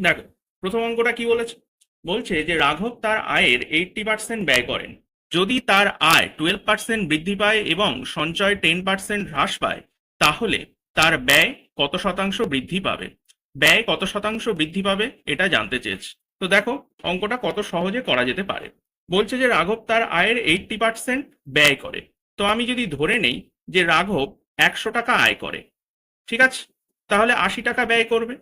দেখো, প্রথম অঙ্কটা কি বলেছে? বলছে যে রাঘব তার আয়ের এইটটি পার্সেন্ট ব্যয় করেন। যদি তার আয় টুয়েলভ পার্সেন্ট বৃদ্ধি পায় এবং সঞ্চয় টেন পার্সেন্ট হ্রাস পায়, তাহলে তার ব্যয় কত শতাংশ বৃদ্ধি পাবে? ব্যয় কত শতাংশ বৃদ্ধি পাবে? এটা জানতে চেয়েছে। তো দেখো, অঙ্কটা কত সহজে করা যেতে পারে। বলছে যে রাঘব তার আয়ের এইটটি পার্সেন্ট ব্যয় করে। তো আমি যদি ধরে নেই যে রাঘব একশো টাকা আয় করে, ঠিক আছে? তাহলে আশি টাকা ব্যয় করবে।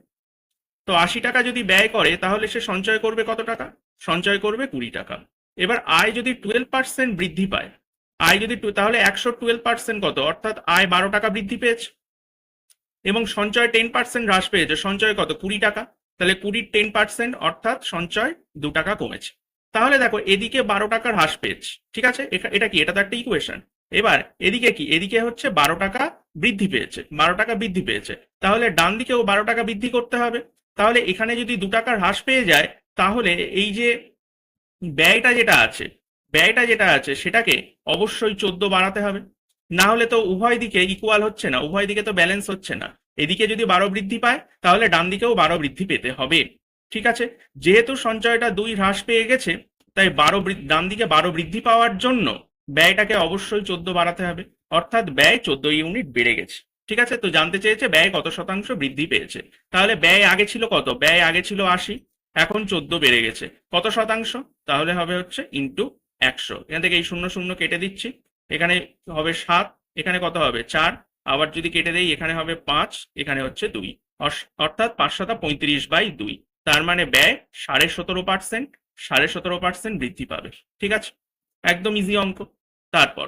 তো আশি টাকা যদি ব্যয় করে, তাহলে সে সঞ্চয় করবে কত টাকা? সঞ্চয় করবে কুড়ি টাকা। এবার আয় যদি টুয়েলভ পার্সেন্ট বৃদ্ধি পায়, আয় যদি তাহলে একশো টুয়েলভ পার্সেন্ট কত? অর্থাৎ আয় বারো টাকা বৃদ্ধি পেয়েছে। এবং সঞ্চয় টেন পার্সেন্ট হ্রাস পেয়েছে। সঞ্চয় কত? কুড়ি টাকা। তাহলে কুড়ির টেন পার্সেন্ট অর্থাৎ সঞ্চয় দু টাকা কমেছে। তাহলে দেখো, এদিকে বারো টাকা হ্রাস পেয়েছে। ঠিক আছে? এটা কি? এটা তো একটা ইকুয়েশন এবার এদিকে কি? এদিকে হচ্ছে বারো টাকা বৃদ্ধি পেয়েছে। বারো টাকা বৃদ্ধি পেয়েছে। তাহলে ডান দিকেও বারো টাকা বৃদ্ধি করতে হবে। তাহলে এখানে যদি দু টাকার হ্রাস পেয়ে যায়, তাহলে এই যে ব্যয়টা যেটা আছে, ব্যয়টা যেটা আছে সেটাকে অবশ্যই চোদ্দ বাড়াতে হবে। না হলে তো উভয় দিকে ইকুয়াল হচ্ছে না, উভয় দিকে তো ব্যালেন্স হচ্ছে না। এদিকে যদি বারো বৃদ্ধি পায়, তাহলে ডান দিকেও বারো বৃদ্ধি পেতে হবে। ঠিক আছে? যেহেতু সঞ্চয়টা দুই হ্রাস পেয়ে গেছে, তাই বারো ডান দিকে বারো বৃদ্ধি পাওয়ার জন্য ব্যয়টাকে অবশ্যই চোদ্দ বাড়াতে হবে। অর্থাৎ ব্যয় চোদ্দ ইউনিট বেড়ে গেছে। ঠিক আছে? তো জানতে চেয়েছে ব্যয় কত শতাংশ বৃদ্ধি পেয়েছে। তাহলে ব্যয় আগে ছিল কত? ব্যয় আগে ছিল আশি, এখন চোদ্দ বেড়ে গেছে। কত শতাংশ? তাহলে হবে হচ্ছে ইন্টু একশো। এখান থেকে এই শূন্য শূন্য কেটে দিচ্ছি। এখানে হবে সাত, এখানে কত হবে? চার। আবার যদি কেটে দেই, এখানে হবে পাঁচ, এখানে হচ্ছে দুই। অর্থাৎ পাঁচশোটা পঁয়ত্রিশ বাই দুই। তার মানে ব্যয় সাড়ে সতেরো পার্সেন্ট, সাড়ে সতেরো পার্সেন্ট বৃদ্ধি পাবে। ঠিক আছে? একদম ইজি অঙ্ক। তারপর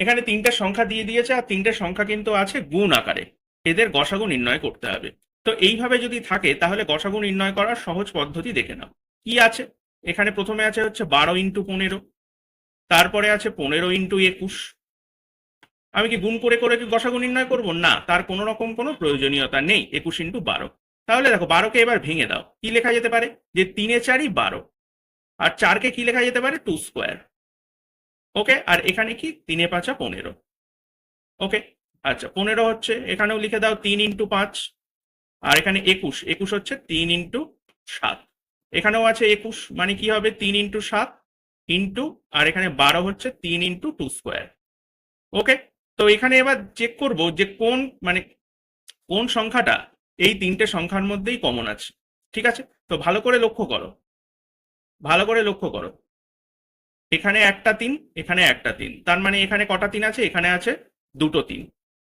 এখানে তিনটে সংখ্যা দিয়ে দিয়েছে, আর তিনটে সংখ্যা কিন্তু আছে গুণ আকারে। এদের গসাগু নির্ণয় করতে হবে। তো এইভাবে যদি থাকে, তাহলে গসাগু নির্ণয় করার সহজ পদ্ধতি দেখে নাও। কি আছে? এখানে প্রথমে আছে হচ্ছে বারো ইন্টু পনেরো, তারপরে আছে পনেরো ইন্টু একুশ। আমি কি গুণ করে করে কি গসাগু নির্ণয় করব? না, তার কোনো রকম কোনো প্রয়োজনীয়তা নেই, একুশ ইন্টু বারো। তাহলে দেখো, বারোকে এবার ভেঙে দাও। কি লেখা যেতে পারে? যে তিনে চারই বারো, আর চারকে কি লেখা যেতে পারে? Two square. ওকে আর এখানে কি? তিনে পাঁচা পনেরো। ওকে আচ্ছা পনেরো হচ্ছে, এখানেও লিখে দাও তিন ইন্টু পাঁচ, আর এখানে একুশ একুশ হচ্ছে তিন ইন্টু সাত। এখানেও আছে একুশ মানে কি হবে? তিন ইন্টু সাত ইন্টু, আর এখানে বারো হচ্ছে তিন ইন্টু টু স্কোয়ার। ওকে তো এখানে এবার চেক করব যে কোন মানে কোন সংখ্যাটা এই তিনটে সংখ্যার মধ্যেই কমন আছে। ঠিক আছে? তো ভালো করে লক্ষ্য করো। ভালো করে লক্ষ্য করো। এখানে একটা তিন, এখানে একটা তিন। তার মানে এখানে কটা তিন আছে? এখানে আছে দুটো তিন।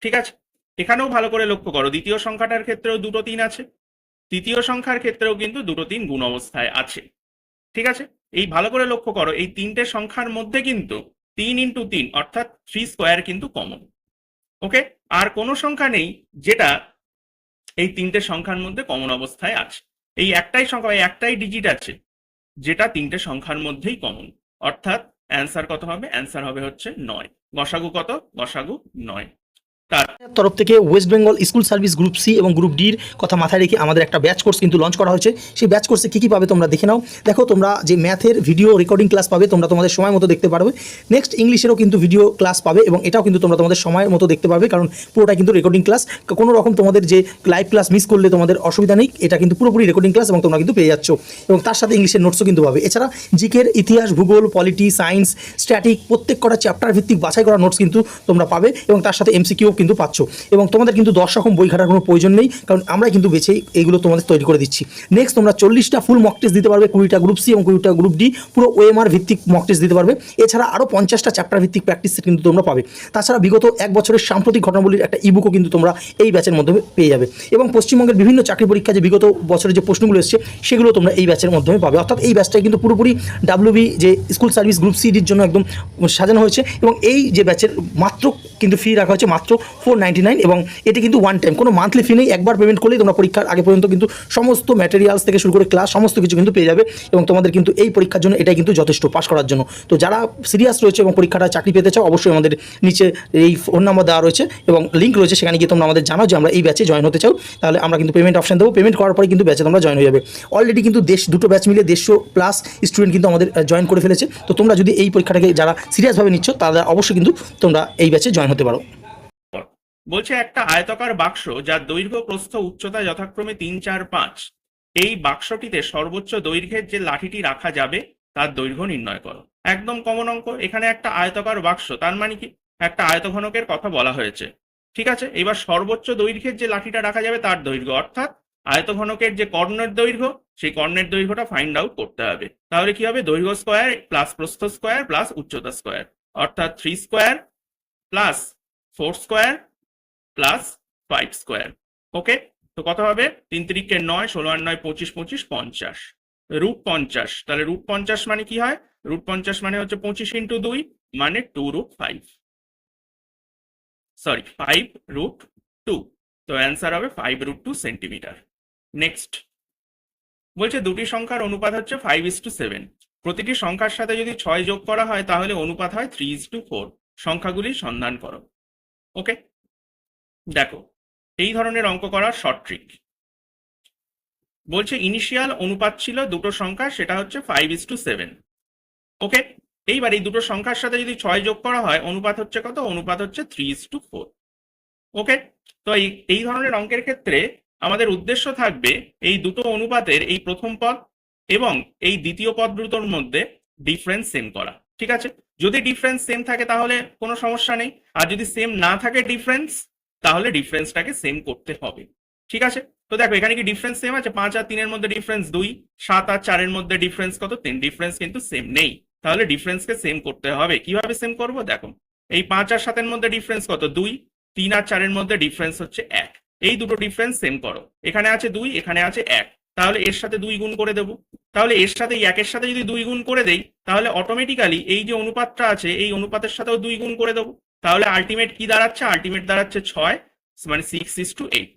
ঠিক আছে? এখানেও ভালো করে লক্ষ্য করো। দ্বিতীয় সংখ্যাটার ক্ষেত্রেও দুটো তিন আছে। তৃতীয় সংখ্যার ক্ষেত্রেও কিন্তু দুটো তিন গুণ অবস্থায় আছে। ঠিক আছে? এই ভালো করে লক্ষ্য করো, এই তিনটে সংখ্যার মধ্যে কিন্তু তিন ইন্টু তিন, অর্থাৎ থ্রি স্কোয়ার কিন্তু কমন। ওকে? আর কোনো সংখ্যা নেই যেটা এই তিনটে সংখ্যার মধ্যে কমন অবস্থায় আছে। এই একটাই সংখ্যা একটাই ডিজিট আছে, যেটা তিনটে সংখ্যার মধ্যেই কমন। অর্থাৎ অ্যান্সার কত হবে? অ্যান্সার হবে হচ্ছে নয়। গসাগু কত? গসাগু নয়। তরফ থেকে West Bengal school service group C এবং গ্রুপ ডির কথা মাথায় রেখে আমাদের একটা ব্যাচ কোর্স কিন্তু লঞ্চ করা হয়েছে। সেই ব্যাচ কোর্সে কী কী পাবে তোমরা দেখে নাও। দেখো, তোমরা যে ম্যাথের ভিডিও রেকর্ডিং ক্লাস পাবে, তোমরা তোমাদের সময় মতো দেখতে পারবে। নেক্সট ইংলিশেরও কিন্তু ভিডিও ক্লাস পাবে এবং এটাও কিন্তু তোমরা তোমাদের সময় মতো দেখতে পাবে কারণ পুরোটা কিন্তু রেকর্ডিং ক্লাস কোনো রকম তোমাদের যে লাইভ ক্লাস মিস করলে তোমাদের অসুবিধা নেই, এটা কিন্তু পুরোপুরি রেকর্ডিং ক্লাস এবং তোমরা কিন্তু পেয়ে যাচ্ছ। এবং তার সাথে ইংলিশের নোটসও কিন্তু পাবে। এছাড়া জিকের ইতিহাস, ভূগোল পলিটি সায়েন্স স্ট্যাটিক প্রত্যেক কটা চ্যাপ্টার ভিত্তিক বাছাই করা নোটস কিন্তু তোমরা পাবে এবং তার সাথে এমসিকিউ কিন্তু পাচ্ছ। এবং তোমাদের কিন্তু দশ রকম বই ঘাটার কোনো প্রয়োজন নেই, কারণ আমরা কিন্তু বেছেই এইগুলো তোমাদের তৈরি করে দিচ্ছি। নেক্সট তোমরা চল্লিশটা ফুল মক টেস্ট দিতে পারবে, কুড়িটা গ্রুপ সি এবং কুড়িটা গ্রুপ ডি পুরো ওএমআর ভিত্তিক মক টেস্ট দিতে পারবে। এছাড়া আরও পঞ্চাশটা চ্যাপ্টার ভিত্তিক প্র্যাকটিস কিন্তু তোমরা পাবে। তাছাড়া বিগত এক বছরের সাম্প্রতিক ঘটনাবলীর একটা ইবুকও কিন্তু তোমরা এই ব্যাচের মাধ্যমে পেয়ে যাবে। এবং পশ্চিমবঙ্গের বিভিন্ন চাকরি পরীক্ষা যে বিগত বছরের যে প্রশ্নগুলো এসেছে, সেগুলো তোমরা এই ব্যাচের মাধ্যমে পাবে। অর্থাৎ এই ব্যাচটাই কিন্তু পুরোপুরি ডাব্লিউবি যে স্কুল সার্ভিস গ্রুপ সিডির জন্য একদম সাজানো হয়েছে। এবং এই যে ব্যাচের মাত্র কিন্তু ফি রাখা হয়েছে মাত্র ফোর এবং এটি কিন্তু ওয়ান টাইম কোনো মান্থলি ফি নেই, একবার পেমেন্ট করলেই তোমরা পরীক্ষার আগে পর্যন্ত কিন্তু সমস্ত ম্যাটেরিয়ালস থেকে শুরু করে ক্লাস সমস্ত কিছু কিন্তু পেয়ে যাবে এবং তোমাদের কিন্তু এই পরীক্ষার জন্য এটাই কিন্তু যথেষ্ট পাস করার জন্য। তো যারা সিরিয়াস রয়েছে এবং পরীক্ষাটা চাকরি পেতে চাও, অবশ্যই আমাদের নিচে এই ফোন নাম্বার দেওয়া রয়েছে এবং লিঙ্ক রয়েছে, সেখানে গিয়ে তোমরা আমাদের জানাও যে আমরা এই ব্যাচে জয়েন হতে চাও। তাহলে আমরা কিন্তু পেমেন্ট অপশন দেবো। পেমেন্ট করার পরে কিন্তু ব্যাচে তোমরা জয়েন হয়ে যাবে। অলরেডি কিন্তু দেশ, দুটো ব্যাচ মিলে দেড়শো প্লাস স্টুডেন্ট কিন্তু আমাদের জয়েন করে ফেলেছে। তো তোমরা যদি এই পরীক্ষাটাকে যারা সিরিয়াসভাবে নিচ্ছ, তারা অবশ্যই কিন্তু তোমরা এই ব্যাচে জয়েন হতে পারো। বলছে একটা আয়তাকার বাক্স যার দৈর্ঘ্য প্রস্থ উচ্চতা যথাক্রমে তিন, চার, পাঁচ। এই বাক্সটিতে সর্বোচ্চ দৈর্ঘ্যের যে লাঠিটি রাখা যাবে, তার দৈর্ঘ্য নির্ণয় করো। একদম কমন অঙ্ক, এখানে একটা আয়তাকার বাক্স, তার মানে কি? একটা আয়তঘনকের কথা বলা হয়েছে। ঠিক আছে? এবার সর্বোচ্চ দৈর্ঘ্যের যে লাঠিটা রাখা যাবে, তার দৈর্ঘ্য, অর্থাৎ আয়তঘনকের যে কর্ণের দৈর্ঘ্য, সেই কর্ণের দৈর্ঘ্যটা ফাইন্ড আউট করতে হবে। তাহলে কি হবে? দৈর্ঘ্য স্কোয়ার প্লাস প্রস্থ স্কোয়ার প্লাস উচ্চতা স্কোয়ার অর্থাৎ three square plus four square plus five square okay তো কত হবে? তিন তিরিকে নয়, ষোলো আর নয়, পঁচিশ পঁচিশ, পঞ্চাশ। রুট পঞ্চাশ, তাহলে রুট পঞ্চাশ মানে কি হয়? রুট পঞ্চাশ মানে হচ্ছে পঁচিশ ইন্টু দুই মানে two root five sorry five root two তো অ্যান্সার হবে five root two centimetre next বলছে দুটি সংখ্যার অনুপাত হচ্ছে ফাইভ ইস টু সেভেন প্রতিটি সংখ্যার সাথে যদি ছয় যোগ করা হয়, তাহলে অনুপাত হয় থ্রি ইস টু ফোর সংখ্যাগুলি সন্ধান করো। ওকে দেখো, এই ধরনের অঙ্ক করার শর্ট ট্রিক বলছে ইনিশিয়াল অনুপাত ছিল দুটো সংখ্যা, সেটা হচ্ছে five is to seven okay এইবার এই দুটো সংখ্যার সাথে যদি ছয় যোগ করা হয়, অনুপাত হচ্ছে কত? অনুপাত হচ্ছে three is to four okay তো এই এই ধরনের অঙ্কের ক্ষেত্রে আমাদের উদ্দেশ্য থাকবে এই দুটো অনুপাতের এই প্রথম পদ এবং এই দ্বিতীয় পদ দুটোর মধ্যে ডিফারেন্স সেম করা। ঠিক আছে? যদি ডিফারেন্স সেম থাকে তাহলে কোনো সমস্যা নেই। আর যদি সেম না থাকে ডিফারেন্স তাহলে ডিফারেন্সটাকে সেম করতে হবে। ঠিক আছে? তো দেখো, এখানে কি ডিফারেন্স সেম আছে? পাঁচ আর তিনের মধ্যে ডিফারেন্স দুই, সাত আর চারের মধ্যে ডিফারেন্স কত? তিন। ডিফারেন্স কিন্তু সেম নেই। তাহলে ডিফারেন্সকে সেম করতে হবে। কীভাবে সেম করব? দেখো, এই পাঁচ আর সাতের মধ্যে ডিফারেন্স কত? দুই, তিন আর চারের মধ্যে ডিফারেন্স হচ্ছে এক। এই দুটো ডিফারেন্স সেম করো। এখানে আছে দুই, এখানে আছে এক। তাহলে এর সাথে দুই গুণ করে দেবো। তাহলে এর সাথে একের সাথে যদি দুই গুণ করে দেই, তাহলে অটোমেটিক্যালি এই যে অনুপাতটা আছে, এই অনুপাতের সাথেও দুই গুণ করে দেবো। তাহলে আলটিমেট কি দাঁড়াচ্ছে? আলটিমেট দাঁড়াচ্ছে ছয় মানে six is to eight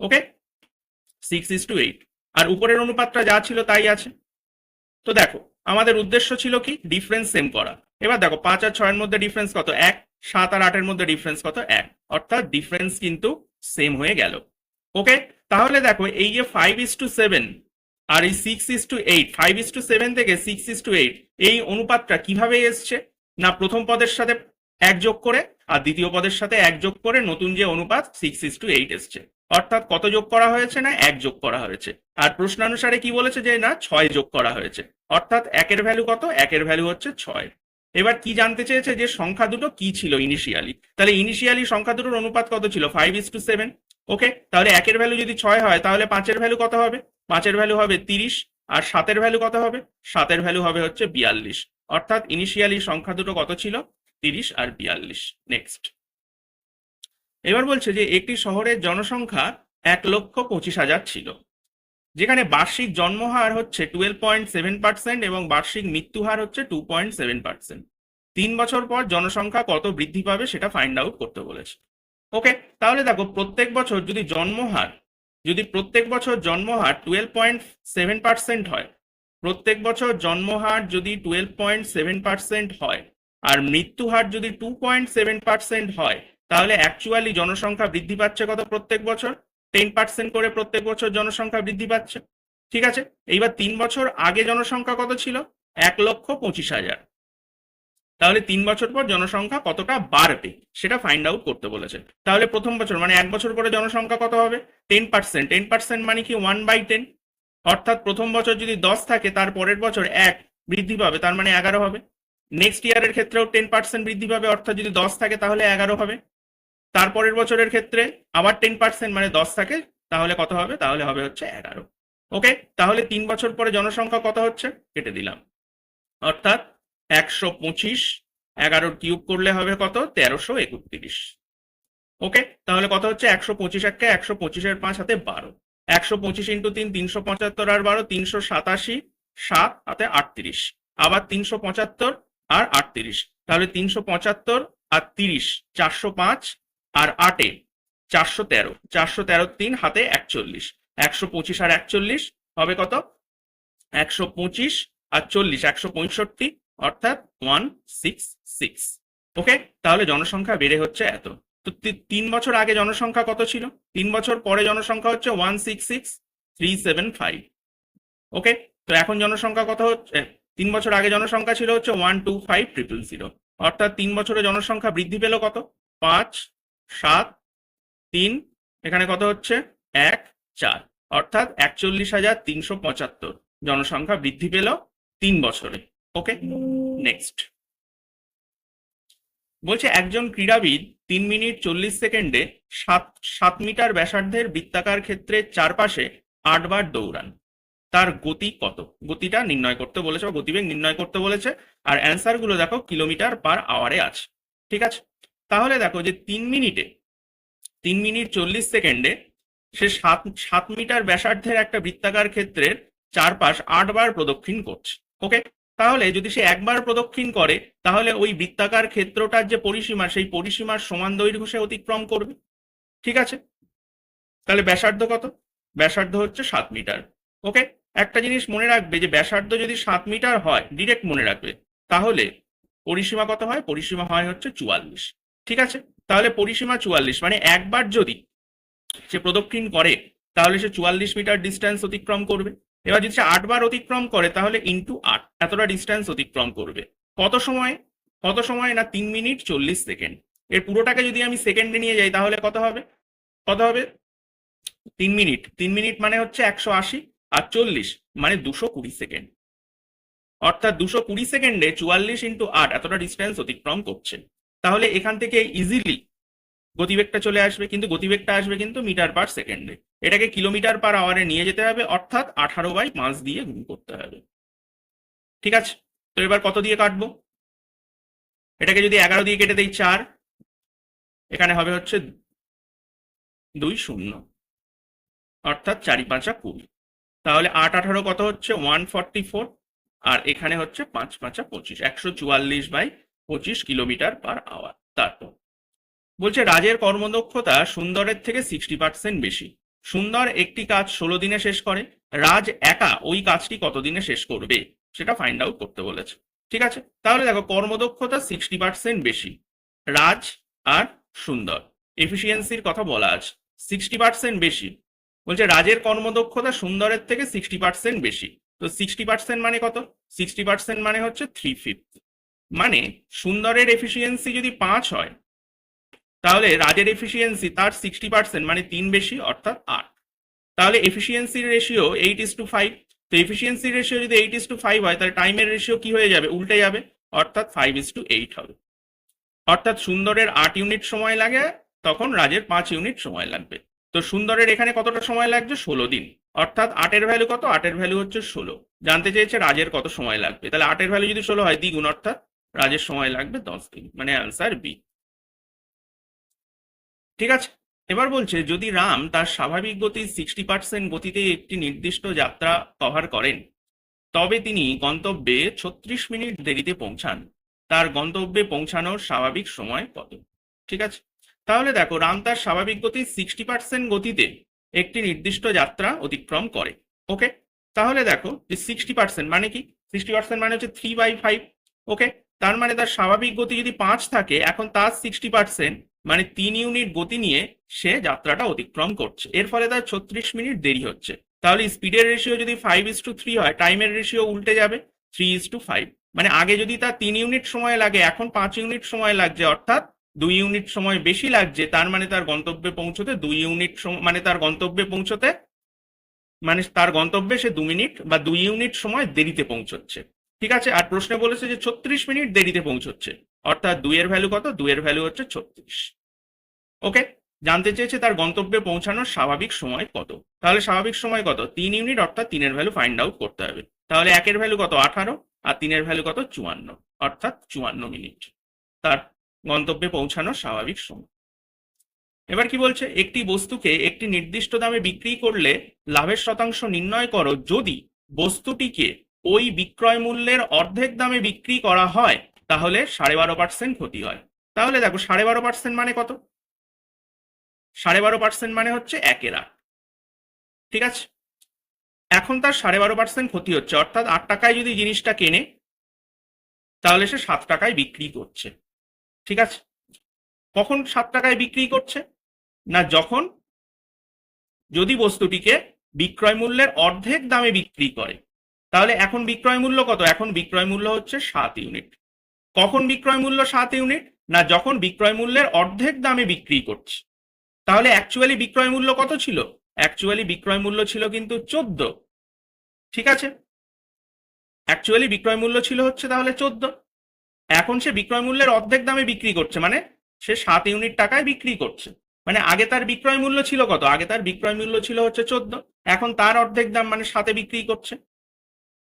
okay six is to eight আর উপরের অনুপাতটা যা ছিল তাই আছে। তো দেখো, আমাদের উদ্দেশ্য ছিল কি? ডিফারেন্স সেম করা। এবার দেখো, পাঁচ আর ছয়ের মধ্যে ডিফারেন্স কত? এক, সাত আর আটের মধ্যে ডিফারেন্স কত? এক। অর্থাৎ ডিফারেন্স কিন্তু সেম হয়ে গেল। ওকে তাহলে দেখো, এই যে ফাইভ ইস টু সেভেন আর এই six is to eight five is to seven থেকে সিক্স ইস টু এইট এই অনুপাতটা কীভাবে এসছে? না, প্রথম পদের সাথে এক যোগ করে আর দ্বিতীয় পদের সাথে এক যোগ করে নতুন যে অনুপাত সিক্স ইস টু এইট এসছে। অর্থাৎ কত যোগ করা হয়েছে না, এক যোগ করা হয়েছে। আর প্রশ্নানুসারে কি বলেছে যে না, ছয় যোগ করা হয়েছে। অর্থাৎ একের ভ্যালু কত? একের ভ্যালু হচ্ছে ছয়। এবার কি জানতে চেয়েছে যে সংখ্যা দুটো কি ছিল ইনিশিয়ালি তাহলে ইনিশিয়ালি সংখ্যা দুটোর অনুপাত কত ছিল? Five is to seven okay তাহলে একের ভ্যালু যদি ছয় হয়, তাহলে পাঁচের ভ্যালু কত হবে? পাঁচের ভ্যালু হবে তিরিশ, আর সাতের ভ্যালু কত হবে? সাতের ভ্যালু হবে হচ্ছে বিয়াল্লিশ। অর্থাৎ ইনিশিয়ালি সংখ্যা দুটো কত ছিল? তিরিশ আর বিয়াল্লিশ। নেক্সট এবার বলছে যে একটি শহরের জনসংখ্যা এক লক্ষ পঁচিশ হাজার ছিল, যেখানে বার্ষিক জন্মহার হচ্ছে টুয়েলভ পয়েন্ট সেভেন পার্সেন্ট এবং বার্ষিক মৃত্যুহার হচ্ছে টু পয়েন্ট সেভেন পার্সেন্ট তিন বছর পর জনসংখ্যা কত বৃদ্ধি পাবে সেটা ফাইন্ড আউট করতে বলেছে। ওকে তাহলে দেখো প্রত্যেক বছর যদি জন্মহার, যদি প্রত্যেক বছর জন্মহার টুয়েলভ পয়েন্ট সেভেন পার্সেন্ট হয়, প্রত্যেক বছর জন্মহার যদি টুয়েলভ পয়েন্ট সেভেন পার্সেন্ট হয়, আর মৃত্যুহার যদি টু পয়েন্ট সেভেন পার্সেন্ট হয়, তাহলে অ্যাকচুয়ালি জনসংখ্যা বৃদ্ধি পাচ্ছে কত প্রত্যেক বছর? টেন পার্সেন্ট করে প্রত্যেক বছর জনসংখ্যা বৃদ্ধি পাচ্ছে। ঠিক আছে? এইবার তিন বছর আগে জনসংখ্যা কত ছিল? এক লক্ষ পঁচিশ হাজার। তাহলে তিন বছর পর জনসংখ্যা কতটা বাড়বে? সেটা ফাইন্ড আউট করতে বলেছে। তাহলে প্রথম বছর মানে এক বছর পরে জনসংখ্যা কত হবে? টেন পার্সেন্ট টেন পার্সেন্ট মানে কি ওয়ান বাই টেন অর্থাৎ প্রথম বছর যদি দশ থাকে, তার পরের বছর এক বৃদ্ধি পাবে, তার মানে এগারো হবে। নেক্সট ইয়ারের ক্ষেত্রেও টেন পার্সেন্ট বৃদ্ধি পাবে, অর্থাৎ যদি দশ থাকে, তাহলে এগারো হবে। তারপরের বছরের ক্ষেত্রে আবার টেন পার্সেন্ট মানে দশ থাকে, তাহলে কত হবে? তাহলে হবে হচ্ছে এগারো। ওকে তাহলে তিন বছর পরে জনসংখ্যা কত হচ্ছে? কেটে দিলাম। অর্থাৎ একশো পঁচিশ এগারোর কিউব করলে হবে কত? তেরোশো একত্রিশ। ওকে? তাহলে কত হচ্ছে? একশো পঁচিশ একে একশো পঁচিশের পাঁচ হাতে বারো। একশো পঁচিশ ইন্টু তিন, তিনশো পঁচাত্তর আর বারো, তিনশো সাতাশি, সাত হাতে আটত্রিশ। আবার তিনশো পঁচাত্তর আর আটত্রিশ। তাহলে তিনশো পঁচাত্তর আর তিরিশ, চারশো পাঁচ আর আটে চারশো তেরো। চারশো তেরো তিন হাতে একচল্লিশ। একশো পঁচিশ আর একচল্লিশ হবে কত? একশো পঁচিশ আর চল্লিশ। একশো পঁয়ষট্টি অর্থাৎ ওয়ান সিক্স সিক্স ওকে তাহলে জনসংখ্যা বেড়ে হচ্ছে এত। তো তিন বছর আগে জনসংখ্যা কত ছিল? তিন বছর পরে জনসংখ্যা হচ্ছে one six six three seven five okay তো এখন জনসংখ্যা কত হচ্ছে? তিন বছর আগে জনসংখ্যা ছিল হচ্ছে one two five triple zero অর্থাৎ তিন বছরে জনসংখ্যা বৃদ্ধি পেল কত? পাঁচ, সাত, তিন। এখানে কত হচ্ছে? এক, চার। অর্থাৎ একচল্লিশ হাজার তিনশো পঁচাত্তর। জনসংখ্যা বৃদ্ধি পেল তিন বছরে। ওকে নেক্সট বলছে, একজন ক্রীড়াবিদ তিন মিনিট চল্লিশ সেকেন্ডে সাত সাত মিটার ব্যাসার্ধের বৃত্তাকার ক্ষেত্রের চারপাশে আটবার দৌড়ান। তার গতি কত? গতিটা নির্ণয় করতে বলেছে, বা গতিবেগ নির্ণয় করতে বলেছে, আর অ্যান্সারগুলো দেখো কিলোমিটার পার আওয়ারে আছে। ঠিক আছে? তাহলে দেখো যে তিন মিনিটে, তিন মিনিট চল্লিশ সেকেন্ডে সে সাত সাত মিটার ব্যাসার্ধের একটা বৃত্তাকার ক্ষেত্রের চারপাশ আটবার প্রদক্ষিণ করছে। ওকে তাহলে যদি সে একবার প্রদক্ষিণ করে, তাহলে ওই বৃত্তাকার ক্ষেত্রটার যে পরিসীমা, সেই পরিসীমার সমান দৈর্ঘ্য সে অতিক্রম করবে। ঠিক আছে? তাহলে ব্যাসার্ধ কত? ব্যাসার্ধ হচ্ছে সাত মিটার। ওকে একটা জিনিস মনে রাখবে যে ব্যাসার্ধ যদি সাত মিটার হয় ডিরেক্ট মনে রাখবে, তাহলে পরিসীমা কত হয়? পরিসীমা হয় হচ্ছে চুয়াল্লিশ। ঠিক আছে? তাহলে পরিসীমা চুয়াল্লিশ মানে একবার যদি সে প্রদক্ষিণ করে, তাহলে সে চুয়াল্লিশ মিটার ডিস্টেন্স অতিক্রম করবে। এবার যদি সে আটবার অতিক্রম করে, তাহলে ইন্টু আট, এতটা ডিস্টেন্স অতিক্রম করবে। কত সময়? কত সময় না তিন মিনিট চল্লিশ সেকেন্ড এর পুরোটাকে যদি আমি সেকেন্ডে নিয়ে যাই, তাহলে কত হবে? কত হবে? তিন মিনিট তিন মিনিট মানে হচ্ছে একশো আশি আর চল্লিশ মানে দুশো কুড়ি সেকেন্ড অর্থাৎ দুশো কুড়ি সেকেন্ডে চুয়াল্লিশ ইন্টু আট, এতটা ডিস্টেন্স অতিক্রম করছে। তাহলে এখান থেকে ইজিলি গতিবেগটা চলে আসবে, কিন্তু গতিবেগটা আসবে কিন্তু মিটার পার সেকেন্ডে। এটাকে কিলোমিটার পার আওয়ারে নিয়ে যেতে হবে, অর্থাৎ আঠারো বাই পাঁচ দিয়ে গুণ করতে হবে। ঠিক আছে? তো এবার কত দিয়ে কাটবো? এটাকে যদি এগারো দিয়ে কেটে দেই চার, এখানে হবে হচ্ছে দুই শূন্য, অর্থাৎ চারি পাঁচা কুড়ি। তাহলে আট আঠারো কত হচ্ছে? ওয়ান ফর্টি ফোর, আর এখানে হচ্ছে পাঁচ পাঁচা পঁচিশ, একশো চুয়াল্লিশ বাই পঁচিশ কিলোমিটার পার আওয়ার। তারপর বলছে, রাজের কর্মদক্ষতা সুন্দরের থেকে সিক্সটি পার্সেন্ট বেশি। সুন্দর একটি কাজ ষোলো দিনে শেষ করে, রাজ একা ওই কাজটি কতদিনে শেষ করবে, সেটা ফাইন্ড আউট করতে বলেছে। ঠিক আছে? তাহলে দেখো, কর্মদক্ষতা সিক্সটি পার্সেন্ট বেশি, রাজ আর সুন্দর। এফিসিয়েন্সির কথা বলা আছে সিক্সটি পার্সেন্ট বেশি। বলছে, রাজের কর্মদক্ষতা সুন্দরের থেকে সিক্সটি পার্সেন্ট বেশি। তো সিক্সটি পার্সেন্ট মানে কত? সিক্সটি পার্সেন্ট মানে হচ্ছে থ্রি ফিফথ মানে সুন্দরের এফিসিয়েন্সি যদি পাঁচ হয় তাহলে রাজের এফিসিয়েন্সি তার সিক্সটি পার্সেন্ট মানে তিন বেশি, অর্থাৎ আট। তাহলে এফিসিয়েন্সির ratio eight is to five তো এফিসিয়েন্সির রেশিও যদি এইট ইস টু ফাইভ হয়, তাহলে টাইমের রেশিও কি হয়ে যাবে? উল্টে যাবে, অর্থাৎ ফাইভ ইস টু এইট হবে। অর্থাৎ সুন্দরের আট ইউনিট সময় লাগে, তখন রাজের পাঁচ ইউনিট সময় লাগবে। তো সুন্দরের এখানে কতটা সময় লাগছে ষোলো দিন। অর্থাৎ আটের ভ্যালু কত? আটের ভ্যালু হচ্ছে ষোলো। জানতে চেয়েছে রাজের কত সময় লাগবে? তাহলে আটের ভ্যালু যদি ষোলো হয়, দ্বিগুণ, অর্থাৎ রাজের সময় লাগবে দশ দিন মানে অ্যান্সার বি ঠিক আছে? এবার বলছে, যদি রাম তার স্বাভাবিক গতির সিক্সটি পার্সেন্ট গতিতে একটি নির্দিষ্ট যাত্রা কভার করেন, তবে তিনি গন্তব্যে ছত্রিশ মিনিট দেরিতে পৌঁছান। তার গন্তব্যে পৌঁছানোর স্বাভাবিক সময় কত? ঠিক আছে? তাহলে দেখো, রাম তার স্বাভাবিক গতির সিক্সটি পার্সেন্ট গতিতে একটি নির্দিষ্ট যাত্রা অতিক্রম করে। ওকে? তাহলে দেখো, যে সিক্সটি পার্সেন্ট মানে কি? সিক্সটি পার্সেন্ট মানে হচ্ছে থ্রি বাই ফাইভ ওকে? তার মানে তার স্বাভাবিক গতি যদি পাঁচ থাকে, এখন তার সিক্সটি পার্সেন্ট মানে তিন ইউনিট গতি নিয়ে সে যাত্রাটা অতিক্রম করছে। এর ফলে তার ছত্রিশ মিনিট দেরি হচ্ছে। তাহলে স্পিডের রেশিও যদি ফাইভ ইস টু থ্রি হয় টাইমের রেশিও উল্টে যাবে থ্রি ইস টু ফাইভ মানে আগে যদি তার তিন ইউনিট সময় লাগে, এখন পাঁচ ইউনিট সময় লাগছে, অর্থাৎ দুই ইউনিট সময় বেশি লাগছে, তার মানে তার গন্তব্যে পৌঁছতে দুই ইউনিট মানে তার গন্তব্যে পৌঁছতে মানে তার গন্তব্যে সে দু মিনিট বা দুই ইউনিট সময় দেরিতে পৌঁছচ্ছে। ঠিক আছে? আর প্রশ্নে বলেছে যে ছত্রিশ মিনিট দেরিতে পৌঁছচ্ছে। অর্থাৎ দুইয়ের ভ্যালু কত? দুইয়ের ভ্যালু হচ্ছে ছত্রিশ। ওকে জানতে চেয়েছে তার গন্তব্যে পৌঁছানোর স্বাভাবিক সময় কত? তাহলে স্বাভাবিক সময় কত? তিন ইউনিট অর্থাৎ তিনের ভ্যালু ফাইন্ড আউট করতে হবে। তাহলে একের ভ্যালু কত? আঠারো। আর তিনের ভ্যালু কত? চুয়ান্ন। অর্থাৎ চুয়ান্ন মিনিট তার গন্তব্যে পৌঁছানোর স্বাভাবিক সময়। এবার কি বলছে? একটি বস্তুকে একটি নির্দিষ্ট দামে বিক্রি করলে লাভের শতাংশ নির্ণয় করো। যদি বস্তুটিকে ওই বিক্রয় মূল্যের অর্ধেক দামে বিক্রি করা হয় তাহলে সাড়ে বারো পার্সেন্ট ক্ষতি হয়। তাহলে দেখো সাড়ে বারো পার্সেন্ট মানে কত? সাড়ে বারো পার্সেন্ট মানে হচ্ছে একের আট। ঠিক আছে? এখন তার সাড়ে বারো পার্সেন্ট ক্ষতি হচ্ছে, অর্থাৎ আট টাকায় যদি জিনিসটা কেনে, তাহলে সে সাত টাকায় বিক্রি করছে। ঠিক আছে? কখন সাত টাকায় বিক্রি করছে? না যখন যদি বস্তুটিকে বিক্রয় মূল্যের অর্ধেক দামে বিক্রি করে, তাহলে এখন বিক্রয় মূল্য কত? এখন বিক্রয় মূল্য হচ্ছে সাত ইউনিট। কখন বিক্রয় মূল্য সাত ইউনিট না যখন বিক্রয় মূল্যের অর্ধেক দামে বিক্রি করছে? তাহলে অ্যাকচুয়ালি বিক্রয় মূল্য কত ছিল? অ্যাকচুয়ালি বিক্রয় মূল্য ছিল কিন্তু চোদ্দ। ঠিক আছে? অ্যাকচুয়ালি বিক্রয় মূল্য ছিল হচ্ছে তাহলে চোদ্দ। এখন সে বিক্রয় মূল্যের অর্ধেক দামে বিক্রি করছে মানে সে সাত ইউনিট টাকায় বিক্রি করছে। মানে আগে তার বিক্রয় মূল্য ছিল কত? আগে তার বিক্রয় মূল্য ছিল হচ্ছে চোদ্দ। এখন তার অর্ধেক দাম মানে সাতে বিক্রি করছে।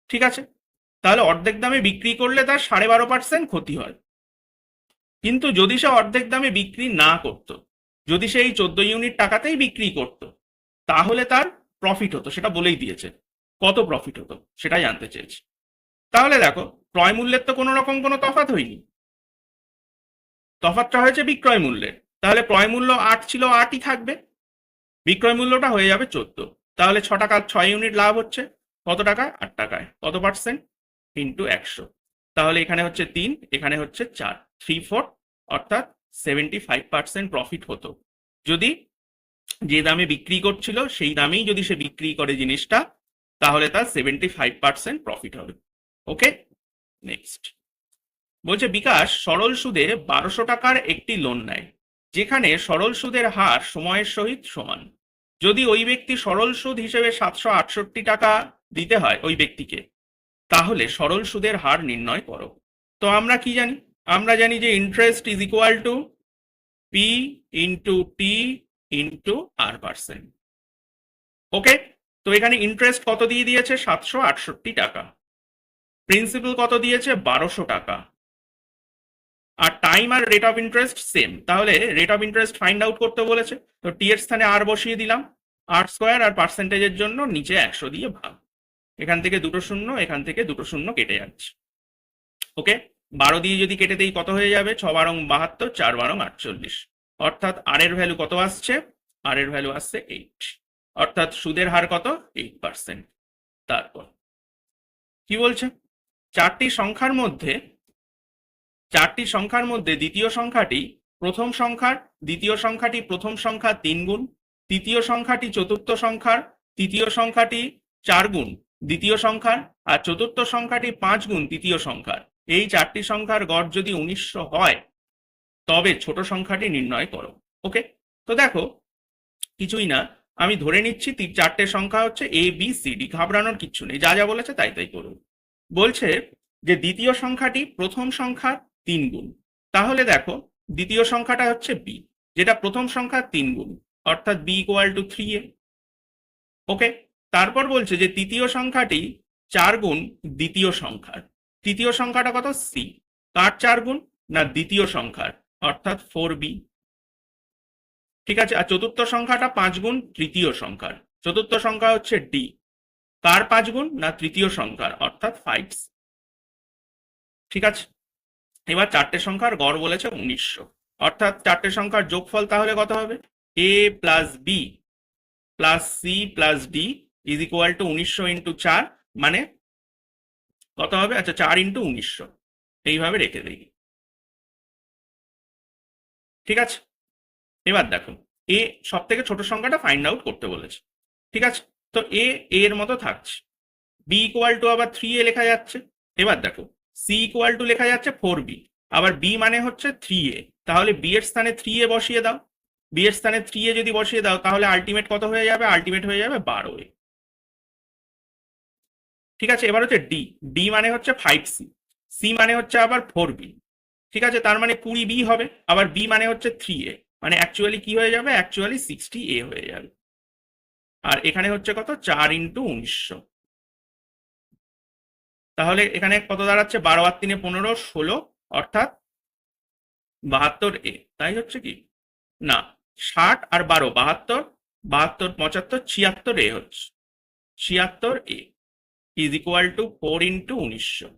ঠিক আছে? তাহলে অর্ধেক দামে বিক্রি করলে তার সাড়ে বারো পার্সেন্ট ক্ষতি হয়। কিন্তু যদি সে অর্ধেক দামে বিক্রি না করত, যদি সে এই চোদ্দ ইউনিট টাকাতেই বিক্রি করত, তাহলে তার প্রফিট হতো। সেটা বলেই দিয়েছে। কত প্রফিট হতো? সেটাই জানতে চেয়েছি। তাহলে দেখো, ক্রয় মূল্যের তো কোনো রকম কোনো তফাত হয়নি। তফাৎটা হয়েছে বিক্রয় মূল্যের। তাহলে ক্রয় মূল্য আট ছিল, আটই থাকবে। বিক্রয় মূল্যটা হয়ে যাবে চোদ্দ। তাহলে ছ টাকা ছয় ইউনিট লাভ হচ্ছে। কত টাকায়? আট টাকায়। কত পার্সেন্ট? ইন্টু একশো। তাহলে এখানে হচ্ছে তিন, এখানে হচ্ছে চার। থ্রি ফোর অর্থাৎ সেভেন্টি ফাইভ পার্সেন্ট প্রফিট হতো। যদি যে দামে বিক্রি করছিল, সেই দামেই যদি সে বিক্রি করে জিনিসটা, তাহলে তার সেভেন্টি ফাইভ পার্সেন্ট প্রফিট হবে। ওকে নেক্সট বলছে, বিকাশ, সরল সুদে বারোশো টাকার একটি লোন নেয়, যেখানে সরল সুদের হার সময়ের সহিত সমান। যদি ওই ব্যক্তি সরল সুদ হিসেবে সাতশো আটষট্টি টাকা দিতে হয়, ওই ব্যক্তিকে তাহলে সরল সুদের হার নির্ণয় করো। তো আমরা কি জানি? আমরা জানি যে interest is equal to P into T into R percent okay তো এখানে ইন্টারেস্ট কত দিয়ে দিয়েছে? সাতশো আটষট্টি টাকা। প্রিন্সিপাল কত দিয়েছে? বারোশো টাকা। আর টাইম আর রেট অফ ইন্টারেস্ট সেম তাহলে rate of interest find out করতে বলেছে। তো টি এর স্থানে আর বসিয়ে দিলাম। আর স্কোয়ার আর পার্সেন্টেজের জন্য নিচে একশো দিয়ে ভাগ। এখান থেকে দুটো শূন্য, এখান থেকে দুটো শূন্য কেটে যাচ্ছে। ওকে বারো দিয়ে যদি কেটে দেই, কত হয়ে যাবে? ছ বারং বাহাত্তর, চার বারং আটচল্লিশ। অর্থাৎ আর এর ভ্যালু কত আসছে? আর এর ভ্যালু আসছে এইট অর্থাৎ সুদের হার কত? এইট পার্সেন্ট তারপর, কি বলছে? চারটি সংখ্যার মধ্যে, চারটি সংখ্যার মধ্যে দ্বিতীয় সংখ্যাটি প্রথম সংখ্যার, দ্বিতীয় সংখ্যাটি প্রথম সংখ্যার তিন গুণ, তৃতীয় সংখ্যাটি চতুর্থ সংখ্যার, তৃতীয় সংখ্যাটি চার গুণ। দ্বিতীয় সংখ্যার, আর চতুর্থ সংখ্যাটি পাঁচ গুণ তৃতীয় সংখ্যার। এই চারটি সংখ্যার গড় যদি উনিশশো হয়, তবে ছোট সংখ্যাটি নির্ণয় করো, ওকে? তো দেখো, কিছুই না, আমি ধরে নিচ্ছি চারটে সংখ্যা হচ্ছে এ বি সি ডি ঘাবড়ানোর কিচ্ছু নেই, যা যা বলেছে তাই তাই করুন। বলছে যে দ্বিতীয় সংখ্যাটি প্রথম সংখ্যার তিন গুণ। তাহলে দেখো, দ্বিতীয় সংখ্যাটা হচ্ছে বি যেটা প্রথম সংখ্যার তিন গুণ, অর্থাৎ B equal to three A okay? তারপর বলছে যে তৃতীয় সংখ্যাটি চার গুণ দ্বিতীয় সংখ্যার। তৃতীয় সংখ্যাটা কত? সি কার চার গুণ? না, দ্বিতীয় সংখ্যার, অর্থাৎ ফোর বি ঠিক আছে? আর চতুর্থ সংখ্যাটা পাঁচ গুণ তৃতীয় সংখ্যার। চতুর্থ সংখ্যা হচ্ছে ডি কার পাঁচ গুণ? না, তৃতীয় সংখ্যার, অর্থাৎ ফাইভ ঠিক আছে? এবার চারটে সংখ্যার গড় বলেছে উনিশশো। অর্থাৎ চারটে সংখ্যার যোগফল তাহলে কত হবে? A plus B plus C plus D is equal to উনিশশো ইন্টু চার মানে কত হবে? আচ্ছা চার ইন্টু উনিশশো। এইভাবে রেখে দিই। ঠিক আছে? এবার দেখো, এ সব থেকে ছোট সংখ্যাটা ফাইন্ড আউট করতে বলেছে। ঠিক আছে? তো এ, এর মতো থাকছে। বি ইকুয়াল টু আবার থ্রি এ লেখা যাচ্ছে। এবার দেখো সি ইকুয়াল টু লেখা যাচ্ছে ফোর বি আবার বি মানে হচ্ছে থ্রি এ তাহলে বি এর স্থানে থ্রি এ বসিয়ে দাও। বি এর স্থানে থ্রি এ যদি বসিয়ে দাও, তাহলে আলটিমেট কত হয়ে যাবে? আলটিমেট হয়ে যাবে বারো এ ঠিক আছে? এবার হচ্ছে ডি ডি মানে হচ্ছে ফাইভ সি সি মানে হচ্ছে আবার ফোর বি ঠিক আছে? তার মানে কুড়ি বি হবে। আবার বি মানে হচ্ছে থ্রি এ মানে অ্যাকচুয়ালি কি হয়ে যাবে? অ্যাকচুয়ালি সিক্সটি এ হয়ে যাবে। আর এখানে হচ্ছে কত? চার ইন্টু উনিশশো। তাহলে এখানে কত দাঁড়াচ্ছে? বারো আর তিনে পনেরো, ষোলো, অর্থাৎ বাহাত্তর এ তাই হচ্ছে কি? না, ষাট আর বারো, বাহাত্তর বাহাত্তর, পঁচাত্তর, ছিয়াত্তর এ হচ্ছে। ছিয়াত্তর A is equal to four into উনিশশো।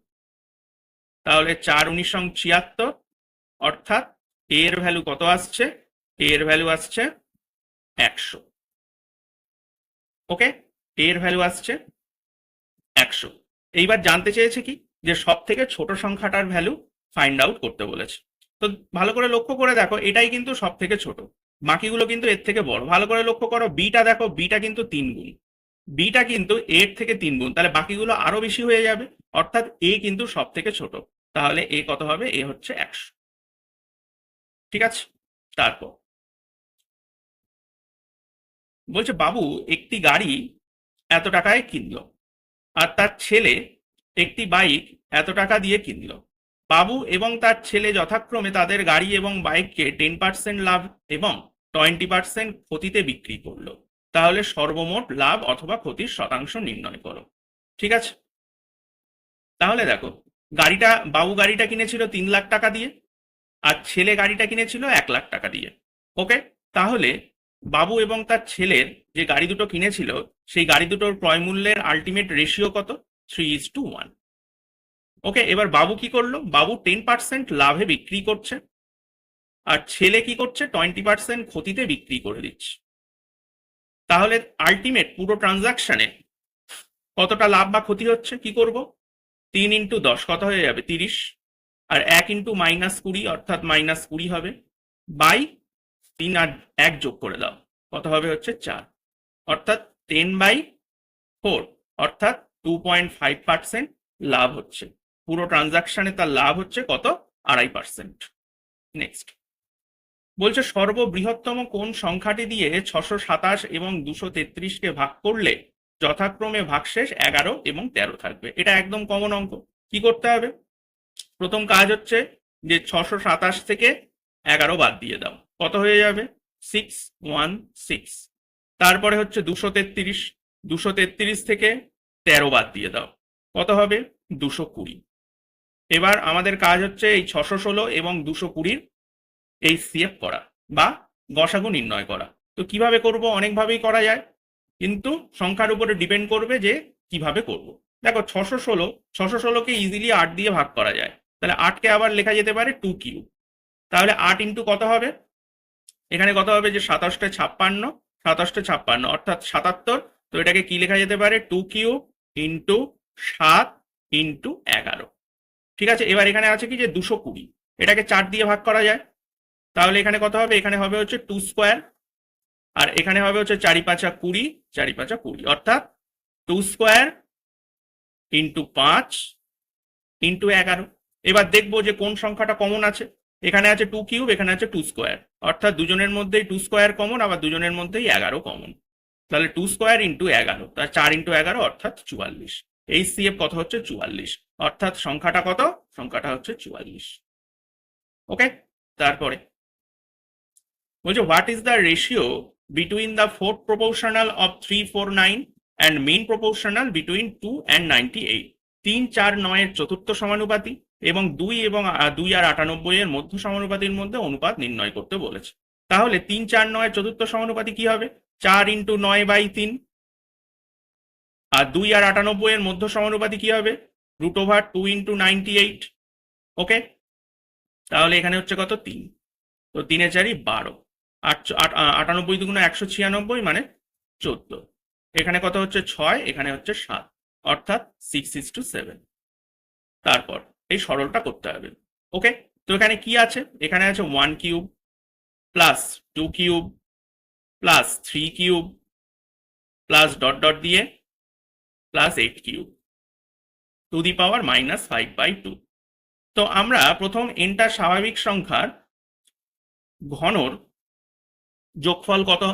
তাহলে চার উনিশ ছিয়াত্তর, অর্থাৎ এর ভ্যালু কত আসছে? এর ভ্যালু আসছে একশো। ওকে এর ভ্যালু আসছে একশো। এইবার জানতে চেয়েছে কি? যে সব থেকে ছোট সংখ্যাটার ভ্যালু ফাইন্ড আউট করতে বলেছে। তো ভালো করে লক্ষ্য করে দেখো, এটাই কিন্তু সব থেকে ছোট। বাকিগুলো কিন্তু এর থেকে বড়। ভালো করে লক্ষ্য করো বিটা দেখো বিটা কিন্তু তিন গুণ। বিটা কিন্তু এর থেকে তিন গুণ, তাহলে বাকিগুলো আরও বেশি হয়ে যাবে, অর্থাৎ এ কিন্তু সব থেকে ছোট, তাহলে এ কত হবে? এ হচ্ছে একশো। ঠিক আছে? তারপর। বলছে, বাবু, একটি গাড়ি এত টাকায় কিনলো, আর তার ছেলে একটি বাইক এত টাকা দিয়ে কিনলো। বাবু এবং তার ছেলে যথাক্রমে তাদের গাড়ি এবং বাইককে টেন পার্সেন্ট লাভ এবং টোয়েন্টি পার্সেন্ট ক্ষতিতে বিক্রি করল। তাহলে সর্বমোট লাভ অথবা ক্ষতির শতাংশ নির্ণয় করো। ঠিক আছে? তাহলে দেখো, গাড়িটা, বাবু গাড়িটা কিনেছিল তিন লাখ টাকা দিয়ে আর ছেলে গাড়িটা কিনেছিল এক লাখ টাকা দিয়ে। ওকে? তাহলে বাবু এবং তার ছেলের যে গাড়ি দুটো কিনেছিল, সেই গাড়ি দুটোর ক্রয় মূল্যের আলটিমেট রেশিও কত? Three is to one okay? এবার বাবু কি করল? বাবু টেন পার্সেন্ট লাভে বিক্রি করছে আর ছেলে কি করছে? টোয়েন্টি পার্সেন্ট ক্ষতিতে বিক্রি করে দিচ্ছে। তাহলে আলটিমেট পুরো ট্রানজাকশনে কতটা লাভ বা ক্ষতি হচ্ছে? কি করব? তিন ইন্টু দশ, কত হয়ে যাবে? তিরিশ। আর এক ইন্টু মাইনাস কুড়ি, অর্থাৎ মাইনাস কুড়ি হবে বাই তিন আর এক যোগ করে দাও। কত হবে হচ্ছে চার। অর্থাৎ টেন বাই ফোর অর্থাৎ টু পয়েন্ট ফাইভ পার্সেন্ট লাভ হচ্ছে। পুরো ট্রানজাকশনে তার লাভ হচ্ছে কত? আড়াই পার্সেন্ট নেক্সট বলছে সর্ববৃহত্তম কোন সংখ্যাটি দিয়ে ছশো সাতাশ এবং দুশো তেত্রিশকে ভাগ করলে যথাক্রমে ভাগশেষ এগারো এবং তেরো থাকবে। এটা একদম কমন অঙ্ক। কি করতে হবে? প্রথম কাজ হচ্ছে যে ছশো সাতাশ থেকে এগারো বাদ দিয়ে দাও। কত হয়ে যাবে? সিক্স ওয়ান সিক্স তারপরে হচ্ছে দুশো তেত্রিশ দুশো তেত্রিশ থেকে তেরো বাদ দিয়ে দাও। কত হবে? দুশো কুড়ি। এবার আমাদের কাজ হচ্ছে এই ছশো ষোলো এবং দুশো কুড়ির এই সিএফ করা বা গসাগু নির্ণয় করা। তো কীভাবে করব? অনেকভাবেই করা যায়। কিন্তু সংখ্যার উপরে ডিপেন্ড করবে যে কীভাবে করব। দেখো ছশো ষোলো, ছশো ষোলোকে ইজিলি আট দিয়ে ভাগ করা যায়। তাহলে আটকে আবার লেখা যেতে পারে টু কিউ তাহলে আট ইন্টু কত হবে? এখানে কত হবে যে সাতাশটা ছাপ্পান্ন সাতাশটা ছাপ্পান্ন, অর্থাৎ সাতাত্তর। তো এটাকে কি লেখা যেতে পারে? টু কিউ ইন্টু সাত ইন্টু এগারো। ঠিক আছে? এবার এখানে আছে কি? যে দুশো কুড়ি। এটাকে চার দিয়ে ভাগ করা যায়। তাহলে এখানে কত হবে? এখানে হবে হচ্ছে টু স্কোয়ার আর এখানে হবে হচ্ছে চারি পাঁচা কুড়ি, চারি পাঁচা কুড়ি, অর্থাৎ টু স্কোয়ার ইন্টু পাঁচ ইন্টু এগারো। এবার দেখব যে কোন সংখ্যাটা কমন আছে। এখানে আছে টু কিউব এখানে আছে টু স্কোয়ার অর্থাৎ দুজনের মধ্যেই টু স্কোয়ার কমন আবার দুজনের মধ্যেই এগারো কমন তাহলে টু স্কোয়ার ইন্টু এগারো, তার চার ইন্টু এগারো, অর্থাৎ চুয়াল্লিশ। এই সিএফ কত হচ্ছে? চুয়াল্লিশ। অর্থাৎ সংখ্যাটা কত? সংখ্যাটা হচ্ছে চুয়াল্লিশ। ওকে তারপরে বলছে what is the ratio between the fourth proportional of three four nine and mean proportional between two and ninety eight তিন, চার, নয়ের চতুর্থ সমানুপাতি এবং দুই এবং দুই আর আটানব্বই এর মধ্য সমানুপাতির মধ্যে অনুপাত নির্ণয় করতে বলেছে। তাহলে তিন, চার, নয়ের চতুর্থ সমানুপাতি কি হবে? চার ইন্টু নয় বাই তিন। আর দুই আর আটানব্বই এর মধ্য সমানুপাতি কি হবে? Root over two into ninety eight. Okay? তাহলে এখানে হচ্ছে কত? তিন। তো তিনে চারি বারো। আটানব্বই দুগুণ একশো ছিয়ানব্বই মানে চোদ্দ। এখানে কত হচ্ছে? ছয়, এখানে হচ্ছে সাত। অর্থাৎ সিক্স ইস টু সেভেন তারপর এই সরলটা করতে হবে। ওকে? তো এখানে কি আছে? এখানে আছে one cube plus two cube plus three cube plus dot dot দিয়ে plus eight cube to the power minus five by two তো আমরা প্রথম এনটা স্বাভাবিক সংখ্যার ঘনর যোগফল কত?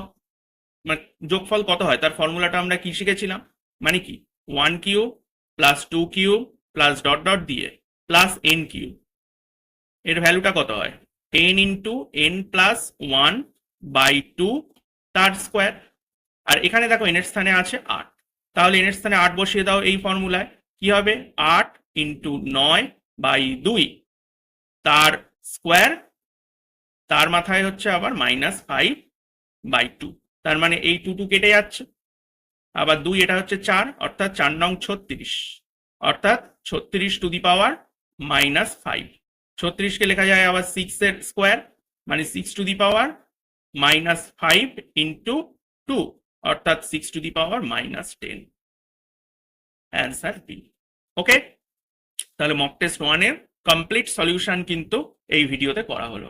মানে যোগফল কত হয়? তার ফর্মুলাটা আমরা কি শিখেছিলাম? মানে কি? One cube plus two cube plus dot dot দিয়ে প্লাস এন কিউ এর ভ্যালুটা কত হয়? Ten into N plus one by two তার স্কোয়ার আর এখানে দেখো এনের স্থানে আছে আট। তাহলে এনের স্থানে আট বসিয়ে দাও এই ফর্মুলায় কি হবে? আট ইন্টু নয় বাই দুই তার স্কোয়ার তার মাথায় হচ্ছে আবার মাইনাস ফাইভ বাই টু তার মানে এই টু টু কেটে যাচ্ছে। আবার দুই, এটা হচ্ছে চার, অর্থাৎ চার নং ছত্রিশ। অর্থাৎ ছত্রিশ to the power minus five ছত্রিশকে লেখা যায় আবার সিক্স এর স্কোয়ার মানে six to the power minus five into two অর্থাৎ six to the power minus ten answer B okay তাহলে মক টেস্ট ওয়ানের কমপ্লিট সলিউশন কিন্তু এই ভিডিওতে করা হলো।